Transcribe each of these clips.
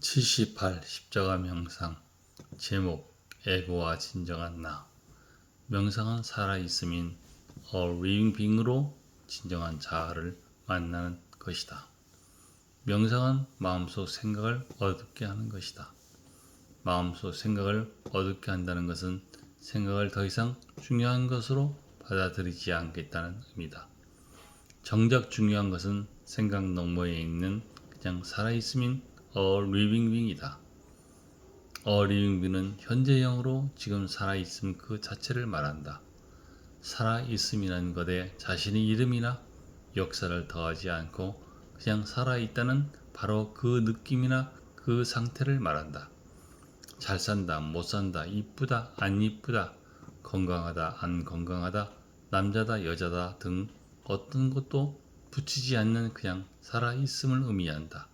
78 십자가 명상 제목 에고와 진정한 나 명상은 살아있음인 a living being으로 진정한 자아를 만나는 것이다. 명상은 마음속 생각을 어둡게 하는 것이다. 마음속 생각을 어둡게 한다는 것은 생각을 더 이상 중요한 것으로 받아들이지 않겠다는 의미다. 정작 중요한 것은 생각 너머에 있는 그냥 살아있음인 being이다. a living being은 현재형으로 지금 살아있음 그 자체를 말한다. 살아있음이라는 것에 자신의 이름이나 역사를 더하지 않고 그냥 살아있다는 바로 그 느낌이나 그 상태를 말한다. 잘 산다, 못 산다, 이쁘다, 안 이쁘다, 건강하다, 안 건강하다, 남자다, 여자다 등 어떤 것도 붙이지 않는 그냥 살아있음을 의미한다.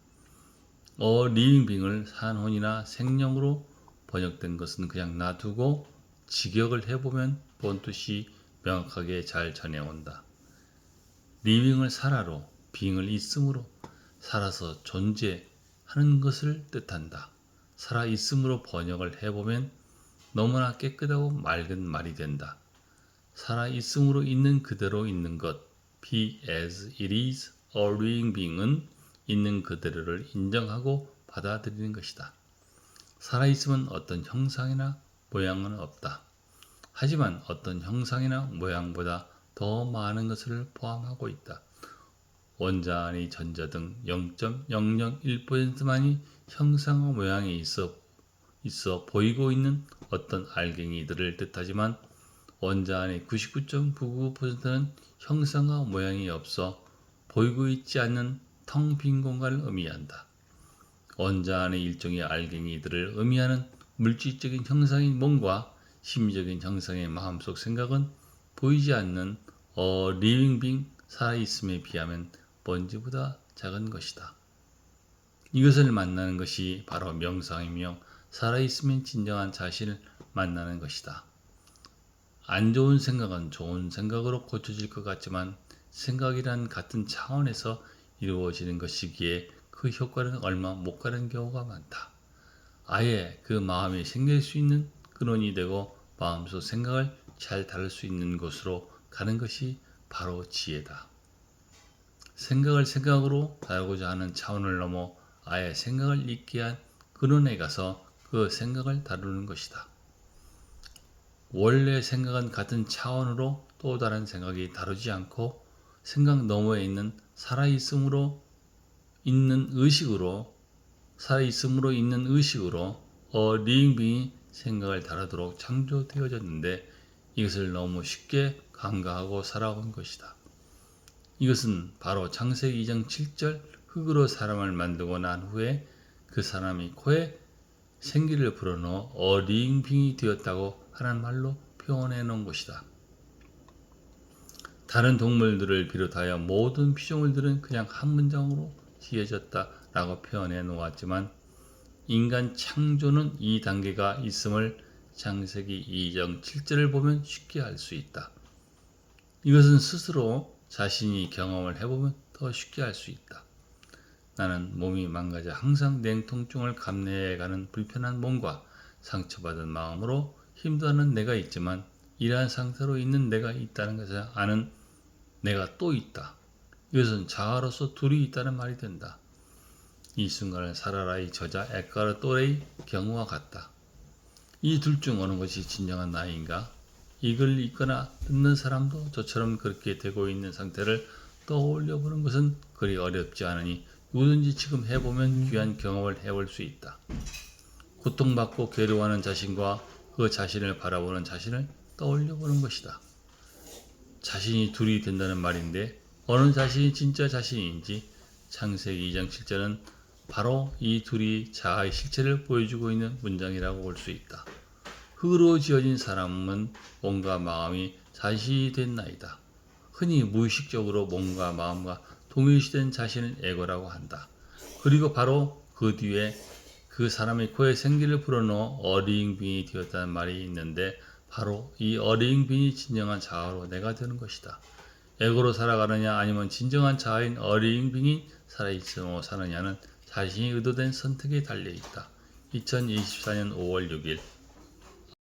어 리빙빙을 산혼이나 생령으로 번역된 것은 그냥 놔두고 직역을 해보면 본 뜻이 명확하게 잘 전해온다. 리빙을 살아로, 빙을 있음으로 살아서 존재하는 것을 뜻한다. 살아 있음으로 번역을 해보면 너무나 깨끗하고 맑은 말이 된다. 살아 있음으로 있는 그대로 있는 것, be as it is, a living being은 있는 그대로를 인정하고 받아들이는 것이다. 살아있음은 어떤 형상이나 모양은 없다. 하지만 어떤 형상이나 모양보다 더 많은 것을 포함하고 있다. 원자의 전자 등 0.001%만이 형상과 모양이 있어, 있어 보이고 있는 어떤 알갱이들을 뜻하지만 원자 안의 99.99%는 형상과 모양이 없어 보이고 있지 않는 텅 빈 공간을 의미한다. 원자 안의 일종의 알갱이들을 의미하는 물질적인 형상인 몸과 심리적인 형상의 마음속 생각은 보이지 않는 어 리빙 빙 살아있음에 비하면 먼지보다 작은 것이다. 이것을 만나는 것이 바로 명상이며 살아있으면 진정한 자신을 만나는 것이다. 안 좋은 생각은 좋은 생각으로 고쳐질 것 같지만 생각이란 같은 차원에서 이루어지는 것이기에 그 효과는 얼마 못 가는 경우가 많다. 아예 그 마음이 생길 수 있는 근원이 되고 마음속 생각을 잘 다룰 수 있는 곳으로 가는 것이 바로 지혜다. 생각을 생각으로 다루고자 하는 차원을 넘어 아예 생각을 잊게 한 근원에 가서 그 생각을 다루는 것이다. 원래 생각은 같은 차원으로 또 다른 생각이 다루지 않고 생각 너머에 있는 살아있음으로 있는 의식으로 살아있음으로 있는 의식으로 어 리빙빙이 생각을 다루도록 창조되어졌는데 이것을 너무 쉽게 간과하고 살아온 것이다. 이것은 바로 창세기 2장 7절 흙으로 사람을 만들고 난 후에 그 사람이 코에 생기를 불어넣어 어링빙이 되었다고 하는 말로 표현해 놓은 것이다. 다른 동물들을 비롯하여 모든 피조물들은 그냥 한 문장으로 지어졌다라고 표현해 놓았지만 인간 창조는 이 단계가 있음을 창세기 2장 7절을 보면 쉽게 알 수 있다. 이것은 스스로 자신이 경험을 해보면 더 쉽게 알 수 있다. 나는 몸이 망가져 항상 냉통증을 감내해가는 불편한 몸과 상처받은 마음으로 힘도하는 내가 있지만 이러한 상태로 있는 내가 있다는 것을 아는 내가 또 있다. 이것은 자아로서 둘이 있다는 말이 된다. 이 순간을 살아라의 저자 에카르 또레의 경우와 같다. 이 둘 중 어느 것이 진정한 나인가? 이걸 읽거나 듣는 사람도 저처럼 그렇게 되고 있는 상태를 떠올려 보는 것은 그리 어렵지 않으니 누구든지 지금 해보면 귀한 경험을 해볼 수 있다. 고통받고 괴로워하는 자신과 그 자신을 바라보는 자신을 떠올려 보는 것이다. 자신이 둘이 된다는 말인데 어느 자신이 진짜 자신인지 창세기 2장 7절은 바로 이 둘이 자아의 실체를 보여주고 있는 문장이라고 볼 수 있다. 흙으로 지어진 사람은 몸과 마음이 자신이 된 나이다. 흔히 무의식적으로 몸과 마음과 동일시된 자신을 에고라고 한다. 그리고 바로 그 뒤에 그 사람의 코에 생기를 불어넣어 어리잉빙이 되었다는 말이 있는데 바로 이 어리잉빙이 진정한 자아로 내가 되는 것이다. 에고로 살아가느냐 아니면 진정한 자아인 어리잉빙이 살아있으며 사느냐는 자신이 의도된 선택에 달려 있다. 2024년 5월 6일